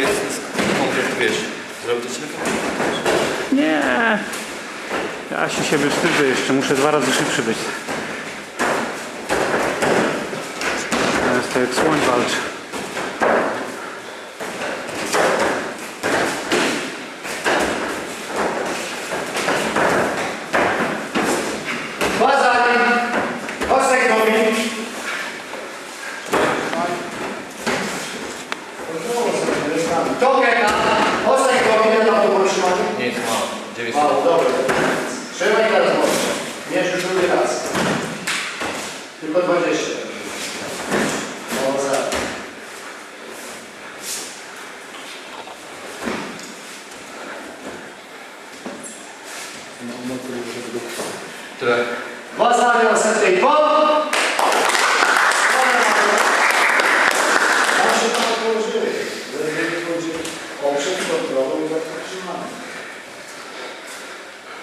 lewy jest konkret, wiesz, zrobił to. Nie. Ja się siebie wstydzę jeszcze, muszę dwa razy szybszy być. To jest tak jak słoń walczy. Bazar, Osek Domin. Toketa, Osek Domin, na to potrzymanie. Nie jest mało. 9 Mało, dobrze. Trzymaj teraz mocno. Mierz już drugi raz. Tylko 20. O, za. Tyle. Dwa zdania na setkę